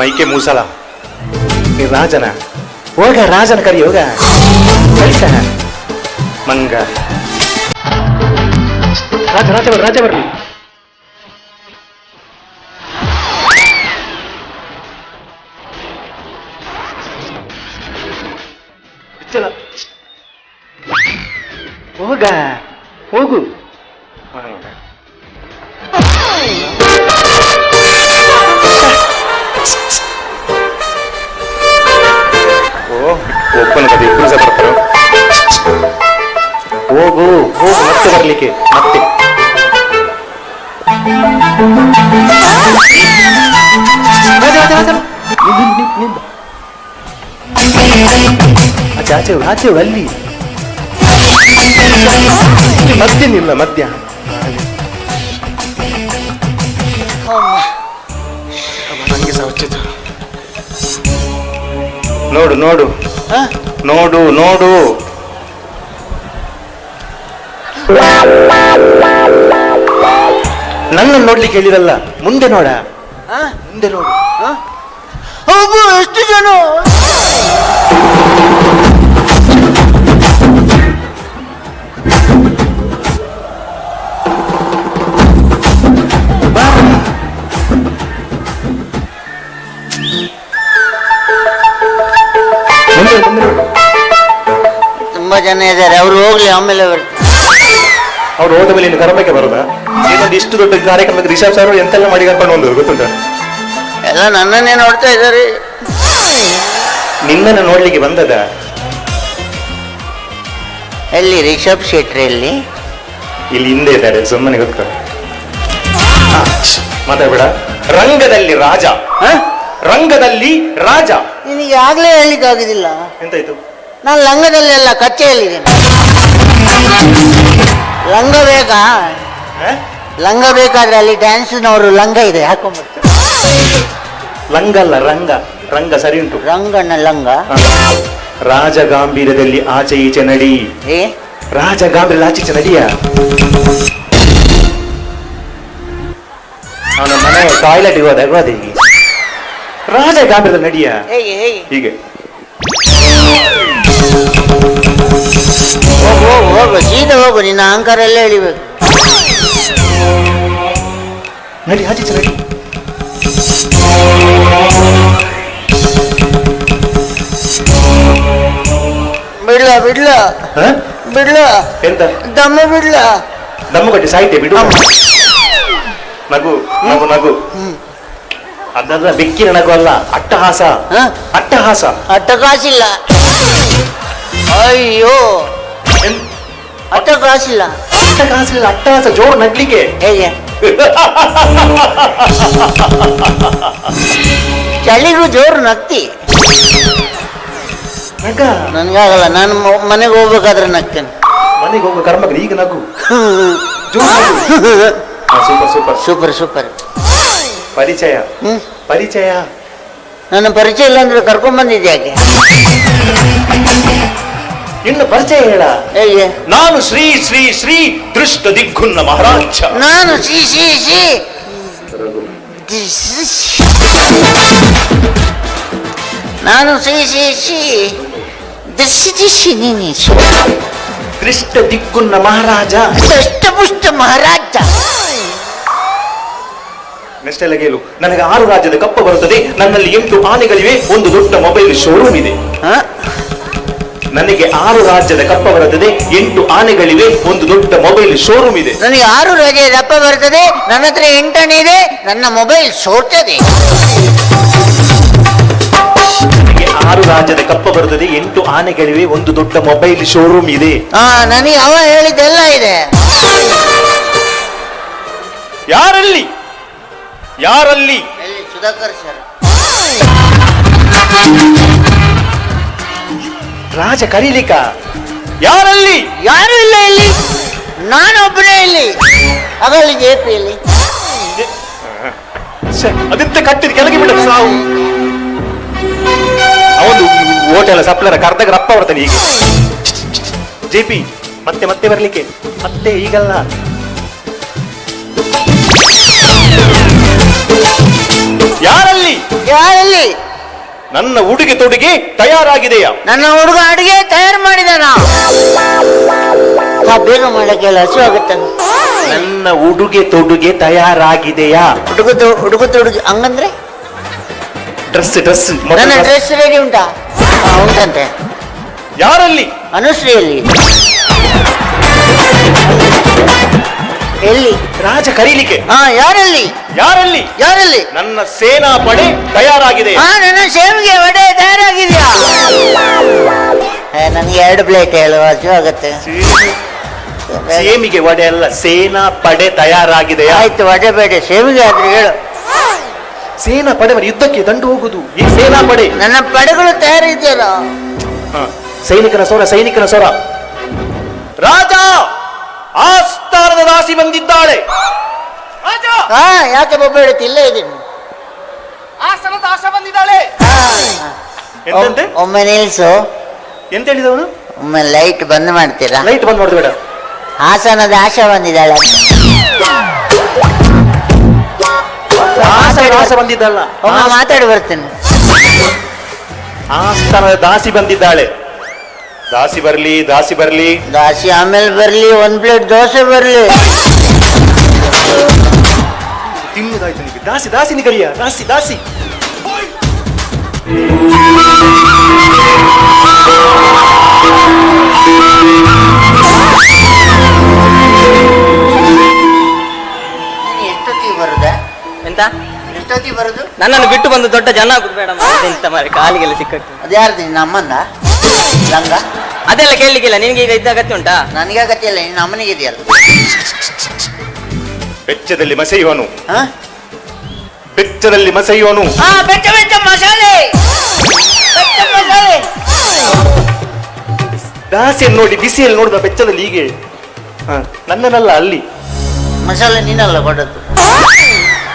ಮೈಕೆ ಮೂಸಲ. ನೀ ರಾಜನ, ಹೋಗ ರಾಜನ ಕರಿ ಹೋಗ. ಕಳಿಸ. ಮಂಗ. ರಾಜ ರಾಜ ಬರ್ರಿ ರಾಜ ಬರ್ರಿ ಚಲ. ಹೋಗ, ಹೋಗು. ಒಬ್ಬನ ಕತೆ ಇಬ್ಬರು ಸಹ ಬರ್ತಾರೆ ಹೋಗು ಹೋಗು ಮತ್ತೆ ಬರ್ಲಿಕ್ಕೆ ಮತ್ತೆ. ಆಚೆ ಆಚೆ ಅಲ್ಲಿ ಮಧ್ಯ ನಿಲ್ಲ ಮಧ್ಯ ಸಹ. ನೋಡು ನೋಡು ನೋಡು ನೋಡು. ನನ್ನ ನೋಡ್ಲಿಕ್ಕೆ ಹೇಳಿರಲ್ಲ ಮುಂದೆ ನೋಡ. ಮುಂದೆ ನೋಡು. ಎಷ್ಟು ಜನ. ಜನ ಇದ್ದಾರೆ ಅವ್ರು ಹೋಗ್ಲಿ ಆಮೇಲೆ ಬರ್ತಾರೆ ಅವ್ರು ಹೋದ ಮೇಲೆ ಇನ್ನು ಕರ್ಮಕ್ಕೆ ಬರೋದಾ? ಇನ್ನೊಂದು ಇಷ್ಟು ದೊಡ್ಡ ಕಾರ್ಯಕ್ರಮಕ್ಕೆ ರಿಷಬ್ ಸರ್ ಎಂತೆಲ್ಲ ಮಾಡಿ ಕರ್ಕೊಂಡು ಬಂದ್ರು ಗೊತ್ತುಂಟ? ಎಲ್ಲ ನನ್ನನ್ನೇ ನೋಡ್ತಾ ಇದ್ದಾರೆ. ನಿನ್ನನ್ನು ನೋಡ್ಲಿಕ್ಕೆ ಬಂದದ? ಎಲ್ಲಿ ರಿಷಬ್ ಶೆಟ್ರಿ ಎಲ್ಲಿ? ಇಲ್ಲಿ ಹಿಂದೆ ಇದ್ದಾರೆ ಸುಮ್ಮನೆ ಗೊತ್ತು ಮಾತಾಡ್ಬೇಡ. ರಂಗದಲ್ಲಿ ರಾಜ. ಹ? ರಂಗದಲ್ಲಿ ರಾಜ. ನಿನಗೆ ಆಗ್ಲೇ ಹೇಳಲಿಕ್ಕೆ ಆಗುದಿಲ್ಲ ಎಂತಾಯ್ತು? ನಾನು ಲಂಗದಲ್ಲಿ ಅಲ್ಲ ಕಚ್ಚೆಯಲ್ಲಿದ್ದೀನಿ ಲಂಗ ಬೇಕಾ? ಲಂಗ ಬೇಕಾದ್ರೆ ಅಲ್ಲಿ ಡ್ಯಾನ್ಸ್ನವರು ಲಂಗ ಇದೆ ಲಂಗಲ್ಲ ಲಂಗ ಅಲ್ಲ ರಂಗ. ರಂಗ ಸರಿ ಉಂಟು. ರಂಗಣ್ಣ ಲಂಗ. ರಾಜ ಗಾಂಭೀರ್ಯದಲ್ಲಿ ಆಚೆ ಈಚೆ ನಡಿ. ಏ? ರಾಜ ಗಾಂಭೀರ್ಯ ಆಚೆ ಈಚೆ ನಡಿಯ? ಅವನ ಮನೆ ಟಾಯ್ಲೆಟ್ ಹೋದ ರಾಜ ಗಾಂಭೀರ್ಯದಲ್ಲಿ ನಡಿಯ? ಹೇಗೆ ಹೇಗೆ? ಹೀಗೆ. ಹೋಗು ಹೋಗು ಸೀದಾ ಹೋಗು ನಿನ್ನ ಅಹಂಕಾರ ಎಲ್ಲ ಎಳಿಬೇಕು. ನಡಿ ಆಚೆ ಈಚೆ ನಡಿ. ಬಿಡ್ಲ ಬಿಡ್ಲ. ಹ? ಬಿಡ್ಲ. ಎಂತ? ದಮ್ಮ ಬಿಡ್ಲ. ದಮ್ಮು ಕಟ್ಟಿ ಸಾಯ್ತೆ ಬಿಡು ನಗು ನಗು ನಗು. ಅದಲ್ಲ ಬೆಕ್ಕಿನ ನಗು ಅಲ್ಲ ಅಟ್ಟಹಾಸ. ಹ? ಅಟ್ಟಹಾಸ. ಅಟ್ಟ ಕಾಸಿಲ್ಲ ಅಯ್ಯೋ. ಅಟ್ಟ ಕಾಸಿಲ್ಲ. ಅಟ್ಟಹಾಸ ಇಲ್ಲ ಅಟ್ಟಹಾಸ ಜೋರು ನಗ್ಲಿಕ್ಕೆ. ಹೇಗೆ? ಚಳಿಗೂ ಜೋರು ನಗ್ತಿ. ನಗ ನನ್ಗಾಗಲ್ಲ ನಾನು ಮನೆಗೆ ಹೋಗ್ಬೇಕಾದ್ರೆ ನಗ್ತೇನೆ. ಮನೆಗೆ ಹೋಗೋ ಕರ್ಮಕ್ಕೆ ಈಗ ನಗು. Super super super super. ಪರಿಚಯ. ಹ್ಮ್. ಪರಿಚಯ. ನನ್ನ ಪರಿಚಯ ಇಲ್ಲ ಅಂದ್ರೆ ಕರ್ಕೊಂಡ್ ಬಂದಿದ್ದೆ ಯಾಕೆ? ಇನ್ನು ಪರಿಚಯ ಹೇಳ. ನಾನು ಶ್ರೀ ಶ್ರೀ ಶ್ರೀ ದೃಷ್ಟ ದಿಗ್ಗುನ್ನ ಮಹಾರಾಜ ನಾನು ಶ್ರೀ ಶ್ರೀ ಶ್ರೀ ನಾನು ಶ್ರೀ ಶ್ರೀ ಶ್ರೀ ನೀನಿಸು ದೃಷ್ಟ ದಿಕ್ಕುನ್ನ ಮಹಾರಾಜ. ದಷ್ಟಪುಷ್ಟ ಮಹಾರಾಜ. ನೆಸ್ಟೆಲ್ಲ ಗೇಲು ನನಗೆ ಆರು ರಾಜ್ಯದ ಕಪ್ಪ ಬರುತ್ತದೆ. ನನ್ನಲ್ಲಿ ಎಂಟು ಆನೆಗಳಿವೆ. ಒಂದು ದೊಡ್ಡ ಮೊಬೈಲ್ ಶೋರೂಮ್ ಇದೆ. ಹ? ನನಗೆ ಆರು ರಾಜ್ಯದ ಕಪ್ಪ ಬರುತ್ತದೆ ಎಂಟು ಆನೆಗಳಿವೆ ಒಂದು ದೊಡ್ಡ ಮೊಬೈಲ್ ಶೋರೂಮ್ ಇದೆ. ನನಗೆ ಆರು ರಾಜ್ಯದ ದಪ್ಪ ಬರುತ್ತದೆ ನನ್ನ ಹತ್ರ ಎಂಟನೇ ಇದೆ ನನ್ನ ಮೊಬೈಲ್ ಸೋರ್ತದೆ. ನನಗೆ ಆರು ರಾಜ್ಯದ ಕಪ್ಪ ಬರುತ್ತದೆ ಎಂಟು ಆನೆಗಳಿವೆ ಒಂದು ದೊಡ್ಡ ಮೊಬೈಲ್ ಶೋರೂಮ್ ಇದೆ. ಹಾ ನನಗೆ ಅವ ಹೇಳಿದ್ದೆಲ್ಲ ಇದೆ. ಯಾರಲ್ಲಿ? ಯಾರಲ್ಲಿ? ಎಲ್ಲಿ ಸುಧಾಕರ್ ಸರ್. ರಾಜ ಕರೀಲಿಕ್ಕ ಯಾರಲ್ಲಿ? ಯಾರು ಇಲ್ಲ? ಇಲ್ಲಿ. ನಾನೊಬ್ಬನೇ ಇಲ್ಲಿ ಪಿ ಇಲ್ಲಿ. ಅದೆಂತ ಕಟ್ಟಿದ ಕೆಳಗೆ ಬಿಡ ಸಾವು. ಅವನು ಹೋಟೆಲ್ ಸಪ್ಲರ ಕರ್ದಾಗ ರಪ್ಪ ಬರ್ತಾನೆ ಈಗ. ಜೆ ಪಿ ಮತ್ತೆ ಮತ್ತೆ ಬರ್ಲಿಕ್ಕೆ. ಮತ್ತೆ ಈಗಲ್ಲ. ನನ್ನ ಉಡುಗೆ ತೊಡುಗೆ ತಯಾರಾಗಿದೆಯಾ? ನನ್ನ ಹುಡುಗ ಅಡುಗೆ ತಯಾರು ಮಾಡಿದ ಬೇಗ ಮಾಡಕ್ಕೆ ಹಸು ಆಗುತ್ತೆ ನನ್ನ ಉಡುಗೆ ತೊಡುಗೆ ತಯಾರಾಗಿದೆಯಾ? ಹುಡುಗ ಹುಡುಗ ತೊಡುಗೆ ಹಂಗಂದ್ರೆ? ಡ್ರೆಸ್ ಡ್ರೆಸ್ ನನ್ನ ಡ್ರೆಸ್ ರೆಡಿ ಉಂಟಾ? ಹಾ, ಉಂಟಂತೆ. ಯಾರಲ್ಲಿ? ಅನುಶ್ರೀಯಲ್ಲಿ. ಎಲ್ಲಿ? ರಾಜ ಕರೀಲಿಕ್ಕೆ. ಹಾ ಯಾರಲ್ಲಿ? ಯಾರಲ್ಲಿ? ಯಾರಲ್ಲಿ? ನನ್ನ ಸೇನಾ ಪಡೆ ತಯಾರಾಗಿದೆ. ಹಾ ನನ್ನ ಸೇವೆಗೆ ವಡೆ ತಯಾರಾಗಿದ್ಯಾ? ನನಗೆ ಎರಡು ಪ್ಲೇಟ್ ಹೇಳು ಹಸು ಆಗುತ್ತೆ. ಸೇಮಿಗೆ ವಡೆ ಅಲ್ಲ ಸೇನಾ ಪಡೆ ತಯಾರಾಗಿದೆ ಆಯ್ತು ವಡೆ ಬೇಡ ಸೇಮಿಗೆ ಆದ್ರೆ ಹೇಳು. ಸೇನಾ ಪಡೆ ಮರಿ ಯುದ್ಧಕ್ಕೆ ದಂಡು ಹೋಗುದು ಈ ಸೇನಾ ಪಡೆ ನನ್ನ ಪಡೆಗಳು ತಯಾರಿದೆಯಲ್ಲ. ಹ, ಸೈನಿಕನ ಸ್ವರ ಸೈನಿಕನ ಸ್ವರ ರಾಜ! ಆಸ್ಥಾನದ ದಾಸಿ ಬಂದಿದ್ದಾಳೆ. ಹಾ ಯಾಕೆ ಬೊಬ್ಬ ಹೇಳುತ್ತೆ ಇಲ್ಲೇ ಇದ್ದೀನಿ. ಆಸ್ಥಾನದ ಆಶ ಬಂದಿದ್ದಾಳೆ. ಎಂತಂತೆ? ಒಮ್ಮೆ ನಿಲ್ಸು. ಎಂತ ಹೇಳಿದವನು ಒಮ್ಮೆ ಲೈಟ್ ಬಂದ್ ಮಾಡ್ತೀರಾ? ಲೈಟ್ ಬಂದ್ ಮಾಡ್ಬೇಡ ಬೇಡ. ಹಾಸನದ ಆಶ ಬಂದಿದ್ದಾಳೆ ಆಸೆ ಬಂದಿದ್ದಲ್ಲ. ಒಮ್ಮೆ ಮಾತಾಡಿ ಬರ್ತೇನೆ. ಆಸ್ಥಾನದ ದಾಸಿ ಬಂದಿದ್ದಾಳೆ. ದಾಸಿ ಬರ್ಲಿ ದಾಸಿ ಬರ್ಲಿ. ದಾಸಿ ಆಮೇಲೆ ಬರ್ಲಿ ಒಂದ್ ಪ್ಲೇಟ್ ದೋಸೆ ಬರ್ಲಿ. ತಿನ್ನುದಾಯ್ತು ನಿಮಗೆ. ದಾಸಿ ದಾಸಿ ನಿಗರಿಯ ದಾಸಿ ದಾಸಿ. ಎಷ್ಟೊತ್ತಿಗೆ ಬರುದಾ? ಎಂತ? ಎಷ್ಟೊತ್ತಿಗೆ ಬರುದು? ನನ್ನನ್ನು ಬಿಟ್ಟು ಬಂದು ದೊಡ್ಡ ಜನ ಆಗುದು ಬೇಡ ಮಾರ್ರೆ. ಎಂತ ಮಾರಿ ಕಾಲಿಗೆಲ್ಲ ಸಿಕ್ಕ ಅದ್ಯಾರ್ದು ನಿನ್ನ ಅಮ್ಮಂದ? ಲಂಗ ಅದೆಲ್ಲ ಕೇಳಲಿಕ್ಕಿಲ್ಲ ನಿನ್ಗೆ ಈಗ ಇದ್ದ ಅಗತ್ಯ ಉಂಟಾ? ನನಗೆ ಅಗತ್ಯ ಇಲ್ಲ ನಿನ್ನ ಅಮ್ಮನಿಗೆ ಇದೆಯಲ್ಲ. ಬೆಚ್ಚದಲ್ಲಿ ಮಸೆಯುವನು. ಹಾ? ಬೆಚ್ಚದಲ್ಲಿ ಮಸೆಯುವನು. ಹಾ ಬೆಚ್ಚ ಬೆಚ್ಚ ಮಸಾಲೆ! ಬೆಚ್ಚ ಮಸಾಲೆ! ದಾಸಿಯನ್ನು ನೋಡಿ ಬಿಸಿಯಲ್ಲಿ ನೋಡಿದ ಬೆಚ್ಚದಲ್ಲಿ ಹೀಗೆ. ಹ, ನನ್ನನ್ನಲ್ಲ ಅಲ್ಲಿ. ಮಸಾಲೆ ನೀನಲ್ಲ ಕೊಡದ್ದು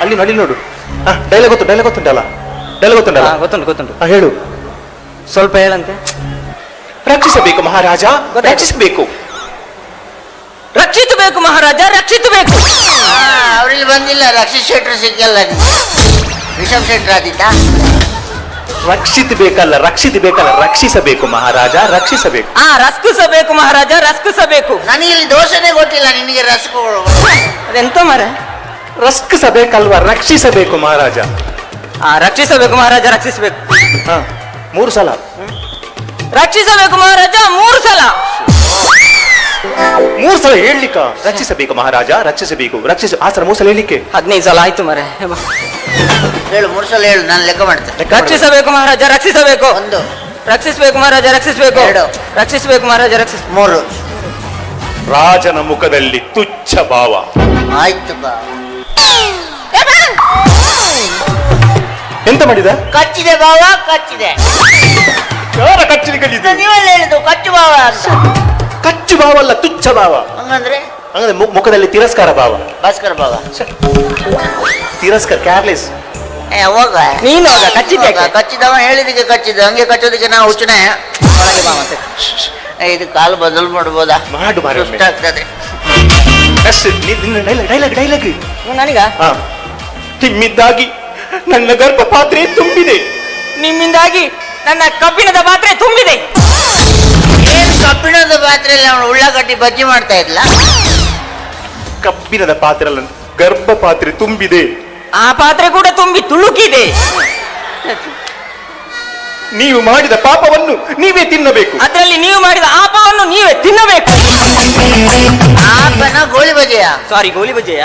ಅಲ್ಲಿ ನೋಡಿ ನೋಡು. ಡೈಲಾಗ್ ಗೊತ್ತು ಡೈಲಾಗ್ ಗೊತ್ತುಂಟಲ್ಲ? ಡೈಲಾಗ್ ಗೊತ್ತುಂಟಲ್ಲ? ಹಾ, ಗೊತ್ತುಂಟು ಗೊತ್ತುಂಟು. ಹ, ಹೇಳು. ಸ್ವಲ್ಪ ಹೇಳಂತೆ. ರಕ್ಷಿಸಬೇಕು ಮಹಾರಾಜ ರಕ್ಷಿಸಬೇಕು. ರಕ್ಷಿಸಬೇಕು ಮಹಾರಾಜ ರಕ್ಷಿಸಬೇಕು. ಅವ್ರಲ್ಲಿ ಬಂದಿಲ್ಲ ರಕ್ಷಿತ್ ಶೆಟ್ರು ಸಿಕ್ಕಲ್ಲ ರಿಷಬ್ ಶೆಟ್ರ್ ಆದಿತ್ತಾ ರಕ್ಷಿಸಬೇಕಲ್ಲ ರಕ್ಷಿಸಬೇಕಲ್ಲ ರಕ್ಷಿಸಬೇಕು ಮಹಾರಾಜ ರಕ್ಷಿಸಬೇಕು. ಆ ರಸ್ಕಿಸಬೇಕು ಮಹಾರಾಜ ರಸ್ಕಿಸಬೇಕು ನನಗೆ ಇಲ್ಲಿ ದೋಷನೇ ಗೊತ್ತಿಲ್ಲ ನಿನಗೆ ರಸ್ಕು ಅದೆಂತ ಮರ. ರಕ್ಷಿಸಬೇಕಲ್ವಾ ರಕ್ಷಿಸಬೇಕು ಮಹಾರಾಜ. ಆ ರಕ್ಷಿಸಬೇಕು ಮಹಾರಾಜ ರಕ್ಷಿಸಬೇಕು. ಹಾಂ ಮೂರು ಸಲ. ರಕ್ಷಿಸಬೇಕು ಮಹಾರಾಜ ಮೂರು ಸಲ. ಮೂರು ಸಲ ಹೇಳಲಿಕ್ಕ? ರಕ್ಷಿಸಬೇಕು ಮಹಾರಾಜ ರಕ್ಷಿಸಬೇಕು ರಕ್ಷಿಸ ಆ ಸಲ ಮೂರು ಸಲ ಹೇಳಲಿಕ್ಕೆ? ಹದಿನೈದು ಸಲ ಆಯ್ತು ಮರೆ ಹೇಳು ಮೂರು ಸಲ ಹೇಳು ನಾನು ಲೆಕ್ಕ ಮಾಡ್ತೇನೆ. ಲೆಕ್ಕ ಮಾಡು. ರಕ್ಷಿಸಬೇಕು ಮಹಾರಾಜ ರಕ್ಷಿಸಬೇಕು. ಒಂದು. ರಕ್ಷಿಸಬೇಕು ಮಹಾರಾಜ ರಕ್ಷಿಸಬೇಕು. ಎರಡು. ರಕ್ಷಿಸಬೇಕು ಮಹಾರಾಜ ರಕ್ಷಿಸ ಮೂರು. ರಾಜನ ಮುಖದಲ್ಲಿ ತುಚ್ಛ ಭಾವ. ಆಯ್ತು ಬಾ. ಎಂತ ಮಾಡಿದ? ಕಚ್ಚಿದೆ ಬಾವ ಕಚ್ಚಿದೆ. ಯಾರ ಕಚ್ಚಿದೆ ಕಲಿದು ನೀವೆಲ್ಲ ಹೇಳಿದ್ದು ಕಚ್ಚು ಬಾವ ಅಂತ. ಕಚ್ಚು ಭಾವ ಅಲ್ಲ ತುಚ್ಛ ಬಾವ. ಹಂಗಂದ್ರೆ? ಹಂಗಂದ್ರೆ ಮು- ಮುಖದಲ್ಲಿ ತಿರಸ್ಕಾರ ಬಾವ. ಭಾಸ್ಕರ ಬಾವ. ತಿರಸ್ಕಾರ ಕ್ಯಾರ್ಲೆಸ್ ಏ ಹೋಗ. ನೀನು ಹೋಗ, ಕಚ್ಚಿದ್ದೆ ಯಾಕೆ? ಕಚ್ಚಿದವ ಹೇಳಿದಕ್ಕೆ ಕಚ್ಚಿದ ಹಂಗೆ ಕಚ್ಚೋದಕ್ಕೆ ನಾವು ಹುಚ್ಚನೆ. ಒಳಗೆ ಬಾ ಮತ್ತೆ. ಏ, ಇದು ಕಾಲು ಬದಲು ಮಾಡ್ಬೋದಾ? ಮಾಡು ಮಾಡು ಒಮ್ಮೆ. ಸುಸ್ತಾಗ್ತದೆ. ಡೈಲಾಗ್ ಡೈಲಾಗ್ ಡೈಲಾಗ್ ನನಗ? ಹಾ. ತಿಮ್ಮಿದ್ದಾಗಿ ನನ್ನ ಗರ್ಭ ಪಾತ್ರೆ ತುಂಬಿದೆ. ನಿಮ್ಮಿಂದಾಗಿ ನನ್ನ ಕಬ್ಬಿಣದ ಪಾತ್ರೆ ತುಂಬಿದೆ. ಏನ್ ಕಬ್ಬಿಣದ ಪಾತ್ರೆಯಲ್ಲಿ ಅವನು ಉಳ್ಳಾಗಡ್ಡಿ ಬಜ್ಜಿ ಮಾಡ್ತಾ ಇದ್ಲ? ಕಬ್ಬಿಣದ ಪಾತ್ರೆ ಅಲ್ಲ ಗರ್ಭ ಪಾತ್ರೆ ತುಂಬಿದೆ. ಆ ಪಾತ್ರೆ ಕೂಡ ತುಂಬಿ ತುಳುಕಿದೆ. ನೀವು ಮಾಡಿದ ಪಾಪವನ್ನು ನೀವೇ ತಿನ್ನಬೇಕು. ಅದರಲ್ಲಿ ನೀವು ಮಾಡಿದ ಆಪವನ್ನು ನೀವೇ ತಿನ್ನಬೇಕು. ಆಪನ ಗೋಳಿ ಬಜೆಯ ಸಾರಿ ಗೋಳಿ ಬಜೆಯ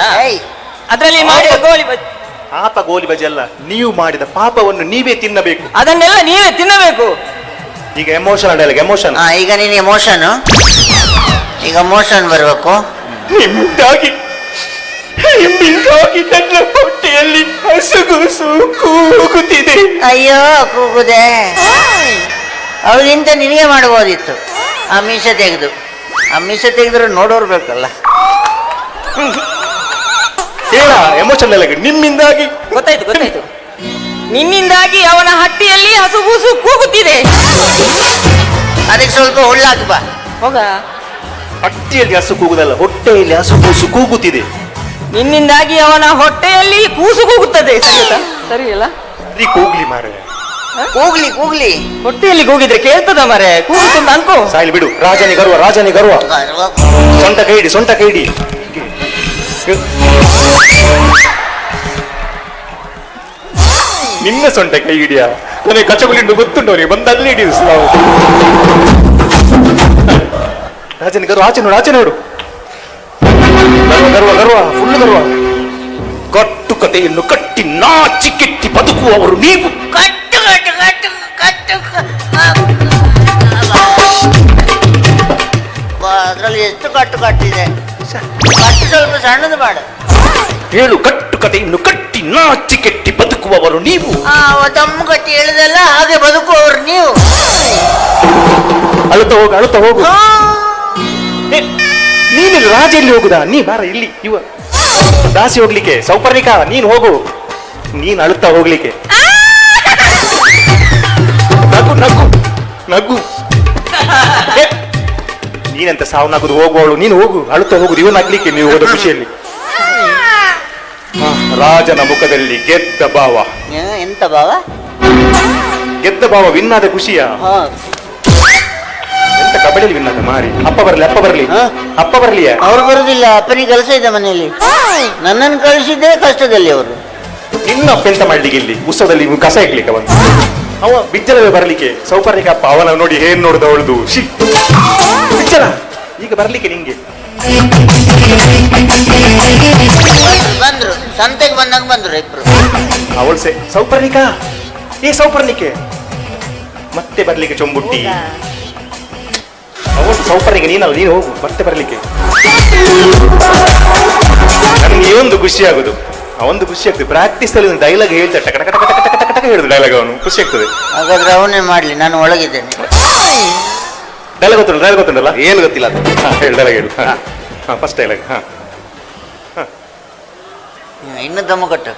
ಅದರಲ್ಲಿ ಮಾಡಿದ ಗೋಳಿ ಬಜ್ಜೆ ಪಾಪ ಗೋಲಿ ಬಜೆ ಅಲ್ಲ ನೀವು ಮಾಡಿದ ಪಾಪವನ್ನು ನೀವೇ ತಿನ್ನಬೇಕು. ಅದನ್ನೆಲ್ಲ ನೀವೇ ತಿನ್ನಬೇಕು. ಈಗ ಎಮೋಷನ್ ಅಡಲ್ಲ ಎಮೋಷನ್ ಆ, ಈಗ ನೀನು ಎಮೋಷನ್ ಈಗ ಮೋಷನ್ ಬರಬೇಕು. ನಿಮ್ಮಿಂದಾಗಿ ನಿಮ್ಮಿಂದಾಗಿ ನನ್ನ ಹೊಟ್ಟೆಯಲ್ಲಿ ಹಸುಗುಸು ಕೂಗುತ್ತಿದೆ. ಅಯ್ಯೋ ಕೂಗುದೆ. ಅವಳಿಂತ ನಿನಗೆ ಮಾಡಬಹುದಿತ್ತು. ಆ ಮೀಸೆ ತೆಗೆದು. ಆ ಮೀಸೆ ತೆಗೆದ್ರೆ ನೋಡೋರು ಬೇಕಲ್ಲ. ಹೇಳ ಎಮೋಷನ್ ಎಲ್ಲ ನಿಮ್ಮಿಂದಾಗಿ. ಗೊತ್ತಾಯ್ತು ಗೊತ್ತಾಯ್ತು. ನಿನ್ನಿಂದಾಗಿ ಅವನ ಹಟ್ಟಿಯಲ್ಲಿ ಹಸುಗೂಸು ಕೂಗುತ್ತಿದೆ. ಅದಕ್ಕೆ ಸ್ವಲ್ಪ ಹುಳ್ಳಾಕಿ ಬಾ ಹೋಗ. ಹಟ್ಟಿಯಲ್ಲಿ ಹಸು ಕೂಗುದಲ್ಲ ಹೊಟ್ಟೆಯಲ್ಲಿ ಹಸು ಕೂಸು ಕೂಗುತ್ತಿದೆ. ನಿನ್ನಿಂದಾಗಿ ಅವನ ಹೊಟ್ಟೆಯಲ್ಲಿ ಕೂಸು ಕೂಗುತ್ತದೆ? ಸರಿ ಅಲ್ಲ? ಈ ಕೂಗ್ಲಿ ಮಾರ ಕೂಗ್ಲಿ ಕೂಗ್ಲಿ. ಹೊಟ್ಟೆಯಲ್ಲಿ ಕೂಗಿದ್ರೆ ಕೇಳ್ತದ ಮರೆ ಕೂಗುತ್ತ ಅಂತ ಅನ್ಕೋ ಸಾಯಿಲ್ ಬಿಡು. ರಾಜನಿ ಗರ್ವ ರಾಜನಿ ಗರ್ವ. ಸೊಂಟ ಕೈಡಿ ಸೊಂಟ ಕೈಡಿ ನಿನ್ನ ಸೊಂಟ ಕೈ ಹಿಡಿಯ. ನನಗೆ ಕಚಗುಲಿಂಡು ಗೊತ್ತುಂಟು ಅವರಿಗೆ, ಬಂದು ಅಲ್ಲಿ ಹಿಡಿಯುದು ನಾವು ರಾಜನಿ ಗರ್ವ, ಆಚೆ ನೋಡು ಆಚೆ ನೋಡು. ಗರ್ವ ಗರ್ವ ಫುಲ್ ಗರ್ವ. ಕಟ್ಟು ಕಥೆಯನ್ನು ಕಟ್ಟಿ ನಾಚಿ ಕೆಟ್ಟಿ ಬದುಕುವವರು ನೀವು. ಅದರಲ್ಲಿ ಎಷ್ಟು ಕಟ್ಟು ಕಟ್ಟಿದೆ? ಕಟ್ಟು ಸ್ವಲ್ಪ ಸಣ್ಣದು ಮಾಡು. ಹೇಳು ಕಟ್ಟು ಕಥೆಯನ್ನು ಕಟ್ಟಿ ನಾಚಿ ಕೆಟ್ಟಿ ಬದುಕುವವರು ನೀವು. ಆ ತಮ್ಮ ಕಟ್ಟಿ ಹೇಳಿದಲ್ಲ ಹಾಗೆ ಬದುಕುವವರು ನೀವು. ಅಳುತ್ತ ಹೋಗು ಅಳುತ್ತ ಹೋಗು. ಏ, ನೀನಿಲ್ಲಿ ರಾಜ ಎಲ್ಲಿ ಹೋಗುದ? ನೀ ಬಾರ ಇಲ್ಲಿ ಇವ. ದಾಸಿ ಹೋಗ್ಲಿಕ್ಕೆ ಸೌಪರ್ಣಿಕ ನೀನ್ ಹೋಗು. ನೀನ್ ಅಳುತ್ತಾ ಹೋಗ್ಲಿಕ್ಕೆ. ನಗು ನಗು ನಗು. ನೀನಂತ ಸಾವು ಹೋಗುವಳು ನೀನು ಹೋಗು ಅಳುತ್ತ ಹೋಗುದು ಇವನ್ ಆಗ್ಲಿಕ್ಕೆ ನೀವು ಹೋದ ಖುಷಿಯಲ್ಲಿ. ಹಾ, ರಾಜನ ಮುಖದಲ್ಲಿ ಗೆದ್ದ ಭಾವ. ಎಂತ ಭಾವ? ಗೆದ್ದ ಭಾವ ವಿನ್ನಾದ ಖುಷಿಯ. ಹಾ. ಎಂತ ಕಬಡ್ಡಿಯಲ್ಲಿ ವಿನ್ನಾದ ಮಾರಿ. ಅಪ್ಪ ಬರಲಿ ಅಪ್ಪ ಬರಲಿ. ಹಾ? ಅಪ್ಪ ಬರ್ಲಿಯಾ? ಅವ್ರು ಬರುದಿಲ್ಲ ಅಪ್ಪನಿಗೆ ಕೆಲಸ ಇದೆ ಮನೆಯಲ್ಲಿ. ನನ್ನನ್ನು ಕಳಿಸಿದ್ದೆ ಕಷ್ಟದಲ್ಲಿ ಅವರು. ನಿನ್ನ ಅಪ್ಪ ಎಂತ ಮಾಡ್ಲಿಕ್ಕೆ ಇಲ್ಲಿ? ಉತ್ಸವದಲ್ಲಿ ಕಸ ಇಡ್ಲಿಕ್ಕೆ ಬಂದು. ಅವ ಬಿಜ್ಜಲವೇ ಬರಲಿಕ್ಕೆ. ಸೌಕರ್ಯಕ್ಕೆ ಅಪ್ಪ ಅವನ ನೋಡಿ ಏನ್ ನೋಡ್ದ ಅವಳದು ಶಿ ಬಿಜ್ಜಲ ಈಗ ಬರ್ಲಿಕ್ಕೆ ನಿಂಗೆ. ಬಂದ್ರು ಸಂತೆಗೆ ಬಂದಾಗ ಬಂದ್ರು ಇಬ್ರು. ಅವಳು ಸೆ ಸೌಪರ್ಣಿಕ? ಏ ಸೌಪರ್ಣಿಕೆ? ಮತ್ತೆ ಬರ್ಲಿಕ್ಕೆ ಚೊಂಬುಟ್ಟಿ. ಅವಳು ಸೌಪರ್ಣಿಕೆ ನೀನಲ್ಲ ನೀನು ಹೋಗು ಮತ್ತೆ ಬರ್ಲಿಕ್ಕೆ. ನನಗೆ ಈ ಒಂದು ಖುಷಿ ಆಗುದು. ಆ ಒಂದು ಖುಷಿ ಆಗ್ತದೆ. ಪ್ರಾಕ್ಟೀಸ್ ಅಲ್ಲಿ ಡೈಲಾಗ್ ಹೇಳ್ತಾ ಟಕ ಟಕ ಟಕ ಟಕ ಟಕ ಟಕ ಟಕ ಹೇಳುದು ಡೈಲಾಗ್ ಅವನು. ಖುಷಿ ಆಗ್ತದೆ. ಹಾಗಾದ್ರೆ ಅವನೇ ಮಾಡ್ಲಿ ನಾನು ಒಳಗಿದ್ದೇನೆ. ಡೈಲಾಗ್ ಗೊತ್ತುಂಟು ಡೈಲಾಗ್ ಗೊತ್ತುಂಟಲ್ಲ? ಏನು ಗೊತ್ತಿಲ್ಲ ಅದು. ಹಾ ಹೇಳು ಡೈಲಾಗ್ ಹೇಳು. ಹಾ. ಫಸ್ಟ್ ಡೈಲಾಗ್ ಹಾ. ಇನ್ನು ದಮ್ಮ ಕಟ್ಟು.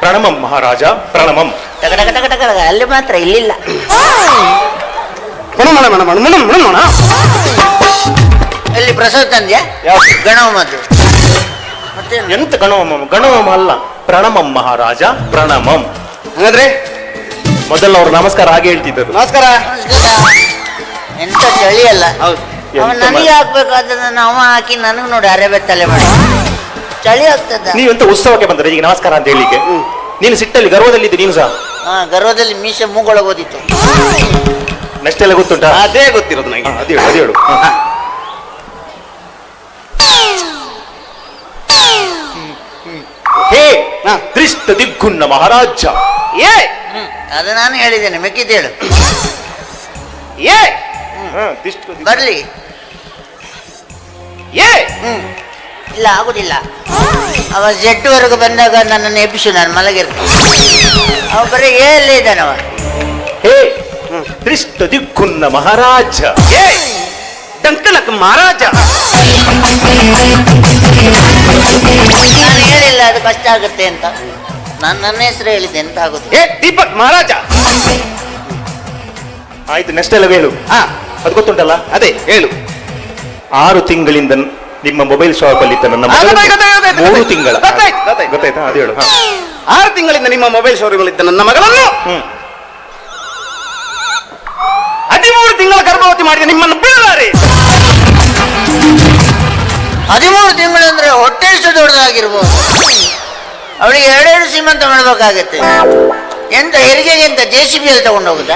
ಪ್ರಣಮಂ ಮಹಾರಾಜ ಪ್ರಣಮಂ. ಟಕ ಟಕ ಟಕ ಟಕ. ಅಲ್ಲಿ ಮಾತ್ರ ಇಲ್ಲಿಲ್ಲ. ಮೇಡಮ್ ಮೇಡಮ್ ಮೇಡಮ್ ಮಣ ಮಣ ಮಣ ಮಣ ಎಲ್ಲಿ ಪ್ರಸಾದ್ ತಂದ್ಯಾ? ಯಾವ್ದು? ಗಣವ ಎಂತ ಗಣವಮ ಗಣವಮ ಅಲ್ಲ ಪ್ರಣಮಂ ಮಹಾರಾಜ ಪ್ರಣಮಂ. ಹಾಗಾದ್ರೆ ಮೊದಲು ಅವ್ರು ನಮಸ್ಕಾರ ಹಾಗೆ ಹೇಳ್ತಿದ್ದರು. ನಮಸ್ಕಾರ. ಎಂತ ಚಳಿ ಅಲ್ಲ ಹೌದು. ಅವ ಎಂತ ನನಗೆ ಹಾಕ್ಬೇಕಾದನ್ನ ಅವ ಹಾಕಿ ನನಗೆ ನೋಡಿ ಅರೆ ಬೆತ್ತಲೆ ಮಾಡಿ. ಚಳಿ ಆಗ್ತದ. ಎಂತ ಉತ್ಸವಕ್ಕೆ ಬಂದ್ರೆ ಈಗ ನಮಸ್ಕಾರ ಅಂತ ಹೇಳಿಕ್ಕೆ ನೀನು ಸಿಟ್ಟಲ್ಲಿ ಗರ್ವದಲ್ಲಿ ಇದ್ದು ನೀನು ಸಹ? ಹಾ ಗರ್ವದಲ್ಲಿ ಮೀಸೆ ಮೂಗೊಳಗೋದಿತ್ತು ನೆಕ್ಸ್ಟ್ ಎಲ್ಲ ಗೊತ್ತುಂಟಾ? ಅದೇ ಗೊತ್ತಿರೋದು ನನಗೆ ಅದೇ ಹೇಳು ಅದೇ ಹೇಳು. ಹಾ. ದೃಷ್ಟ ದಿಗ್ಗುನ್ನ ಮಹಾರಾಜ ಏ ಅದು ನಾನು ಹೇಳಿದ್ದೇನೆ ಮೆಕ್ಕಿದ್ದೇಳು. ಏ! ಹಾ, ದಿಷ್ಟ ದಿಗ್ಗುನ್ನ. ಬರ್ಲಿ. ಏ! ಹ್ಮ್. ಇಲ್ಲ ಆಗುದಿಲ್ಲ. ಅವ ಜೆಟ್ಟುವರೆಗೂ ಬಂದಾಗ ನನ್ನನ್ನು ಎಬ್ಬಿಸು ನಾನು ಮಲಗಿರ್ತೇನೆ. ಅವ ಬರೀ ಎಲ್ಲೇ ಇದ್ದಾನವ. ಹೇ! ದೃಷ್ಟ ದಿಕ್ಕುನ್ನ ಮಹಾರಾಜ. ಏ ಡಂಕನಕ್ ಮಹಾರಾಜ. ನಾನು ಹೇಳಿಲ್ಲ ಅದು ಕಷ್ಟ ಆಗುತ್ತೆ ಅಂತ. ನಾನು ನನ್ನ ಹೆಸರು ಹೇಳಿದ್ದೆ ಎಂತ ಆಗುತ್ತೆ ಏ ದೀಪಕ್ ಮಹಾರಾಜ! ಆಯ್ತು ನೆಕ್ಸ್ಟ್ ಎಲ್ಲ ಹೇಳು. ಹಾ. ಅದು ಗೊತ್ತುಂಟಲ್ಲ? ಅದೇ ಹೇಳು. ಆರು ತಿಂಗಳಿಂದ ನಿಮ್ಮ ಮೊಬೈಲ್ ಶಾಪ್ ಅಲ್ಲಿ ಇದ್ದ ನನ್ನ ಆ, ಮಗಳು ಗೊತ್ತಾಯ್ತು, ಗೊತ್ತಾಯ್ತು, ಮೂರು. ತಿಂಗಳ. ಗೊತ್ತಾಯ್ತು, ಗೊತ್ತಾಯ್ತು. ಗೊತ್ತಾಯ್ತಾ? ಅದು ಹೇಳು ಹಾ. ಆರು ತಿಂಗಳಿಂದ ನಿಮ್ಮ ಮೊಬೈಲ್ ಶೋರೂಮ್ ಇದ್ದ ನನ್ನ ಮಗಳನ್ನು! ಹ್ಮ್. ಹದಿಮೂರು ತಿಂಗಳ ಗರ್ಭವತಿ ಮಾಡಿದ ನಿಮ್ಮನ್ನು ಬಿಡಲಾರೆ! ಹದಿಮೂರು ತಿಂಗಳು ಅಂದ್ರೆ ಹೊಟ್ಟೆ ಎಷ್ಟು ದೊಡ್ಡದಾಗಿರ್ಬೋದು. ಅವಳಿಗೆ ಎರಡೆರಡು ಸೀಮಂತ ಮಾಡಬೇಕಾಗತ್ತೆ ಎಂತ ಹೆರಿಗೆಗೆ ಎಂತ ಜೆ ಸಿ ಬಿ ಅಲ್ಲಿ ತಗೊಂಡು ಹೋಗುದಾ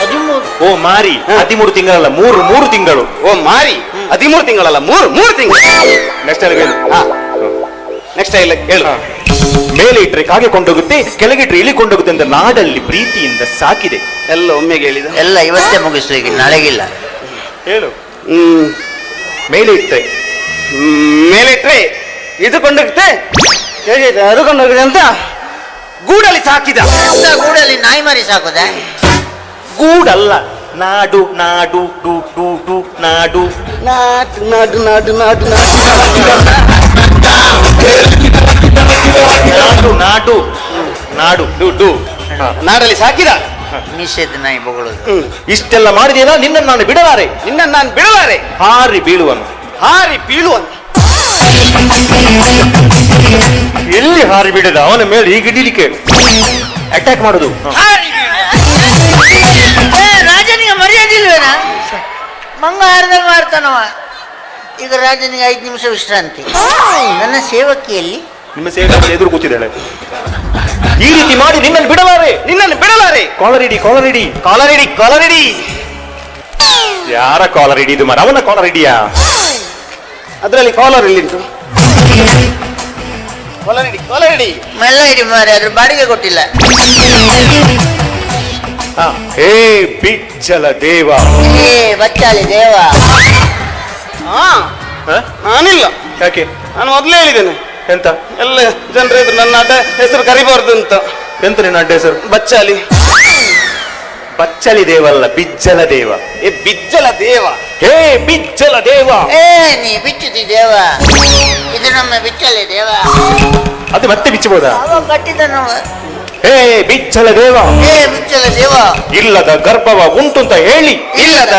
ಹದಿಮೂರು. ಓ ಮಾರಿ ಹದಿಮೂರು ತಿಂಗಳಲ್ಲ ಮೂರು ಮೂರು ತಿಂಗಳು. ಓ ಮಾರಿ. ಹದಿಮೂರು ತಿಂಗಳಲ್ಲ ಮೂರು ಮೂರು ತಿಂಗಳು. ನೆಕ್ಸ್ಟ್ ಅಲ್ಲಿ ಹೇಳು. ಹಾ. ನೆಕ್ಸ್ಟ್ ಇಲ್ಲ ಹೇಳು. ಮೇಲೆ ಇಟ್ರೆ ಕಾಗೆ ಕೊಂಡೋಗುತ್ತೆ ಕೆಳಗಿಟ್ರೆ ಇಳಿ ಕೊಂಡೋಗುತ್ತೆ ಅಂತ ನಾಡಲ್ಲಿ ಪ್ರೀತಿಯಿಂದ ಸಾಕಿದೆ. ಎಲ್ಲ ಒಮ್ಮೆಗೆ ಹೇಳಿದ. ಎಲ್ಲ ಇವತ್ತೇ ಮುಗಿಸ್ಲಿಕ್ಕೆ ನಾಳೆಗಿಲ್ಲ. ಹೇಳು. ಹ್ಮ್. ಮೇಲೆ ಇಟ್ಟರೆ ಹ್ಮ್, ಇಟ್ರೆ ಇದು ಕೊಂಡೋಗುತ್ತೆ. ಹೇಗಿದೆ ಕೊಂಡೋಗಿದೆ ಅಂತ ಗೂಡಲ್ಲಿ ಸಾಕಿದ. ಗೂಡಲ್ಲಿ ನಾಯಿ ಮರಿ ಸಾಕುದ? ಗೂಡಲ್ಲ. ನಾಡು ನಾಡು do do do Nadu. Nadu Nadu Nadu Nadu Nadu. Nadu Nadu Nadu do do. ಹಾ. ನಾಡಲ್ಲಿ ಸಾಕಿದ. ನಿಷೇಧ ನಾಯಿ ಬೊಗಳೋದು. ಹ್ಮ್. ಇಷ್ಟೆಲ್ಲ ಮಾಡಿದೀನ? ನಿನ್ನನ್ನು ನಾನು ಬಿಡಲಾರೆ. ನಿನ್ನನ್ನು ನಾನು ಬಿಡಲಾರೆ. ಹಾರಿ ಬೀಳುವನು. ಹಾರಿ ಬೀಳುವಂತ ಎಲ್ಲಿ ಹಾರಿ ಬಿಡದ? ಅವನ ಮೇಲೆ ಈಗ ಹಿಡಿಲಿಕ್ಕೆ ಅಟ್ಯಾಕ್ ಮಾಡುದು. ರಾಜನಿಗೆ ಮರ್ಯಾದೆ ಇಲ್ವೇನ? ಮಂಗ ಹಾರದಾಗ ಮಾಡ್ತಾನವ. ಈಗ ರಾಜನಿಗೆ ಐದು ನಿಮಿಷ ವಿಶ್ರಾಂತಿ. ನನ್ನ ಸೇವಕಿಯಲ್ಲಿ ನಿಮ್ಮ ಸೇವೆ ಎದುರು ಕೂತಿದ್ದಾಳೆ. ಈ ರೀತಿ ಮಾಡಿ ನಿನ್ನನ್ನು ಬಿಡಲಾರೆ. ನಿನ್ನನ್ನು ಬಿಡಲಾರೆ. ಕಾಲರ್ ಕಾಲರಿಡಿ ಕಾಲರಿಡಿ ಕಾಲರಿಡಿ ಯಾರ ಕಾಲರ್ ಇಡಿ ಇದು ಅವನ ಕಾಲರ್ ಹಿಡಿಯಾ ಅದರಲ್ಲಿ ಕಾಲರ್ ಎಲ್ಲಿಂಟು ಕಾಲರ್ ಇಡಿ ಮೆಲ್ಲ ಇಡಿ ಮಾರೆ ಅದ್ರ ಬಾಡಿಗೆ ಕೊಟ್ಟಿಲ್ಲ. ಹೇ. ಬಿಚ್ಚಲ ದೇವ. ಏ ಬಚ್ಚಾಲಿ ದೇವ. ಹಾ. ಹ? ನಾನಿಲ್ಲ. ಯಾಕೆ? ನಾನು ಮೊದಲೇ ಹೇಳಿದ್ದೇನೆ. ಎಂತ? ಎಲ್ಲ ಜನರ ಎದುರು ನನ್ನ ಅಡ್ಡ ಹೆಸರು ಕರಿಬಾರ್ದು ಅಂತ. ಎಂತ ನಿನ್ನ ಅಡ್ಡ ಹೆಸರು? ಬಚ್ಚಾಲಿ ಬಚ್ಚಲಿ ದೇವಲ್ಲ ಬಿಜ್ಜಲ ದೇವ ಏ ಬಿಜ್ಜಲ ದೇವ ಹೇ ಬಿಜ್ಜಲ ದೇವ ಏ ನೀ ಬಿಚ್ಚುತ್ತಿ ದೇವ ಇದು ನಮ್ಮ ಬಿಚ್ಚಲಿ ದೇವ ಅದು ಮತ್ತೆ ಬಿಚ್ಚಬಹುದಾ ಅವ ಕಟ್ಟಿದ ನಾವು ಹೇ ಬಿಚ್ಚಲ ದೇವ ಏ ಬಿಚ್ಚಲ ದೇವ ಇಲ್ಲದ ಗರ್ಭವ ಉಂಟು ಅಂತ ಹೇಳಿ ಇಲ್ಲದ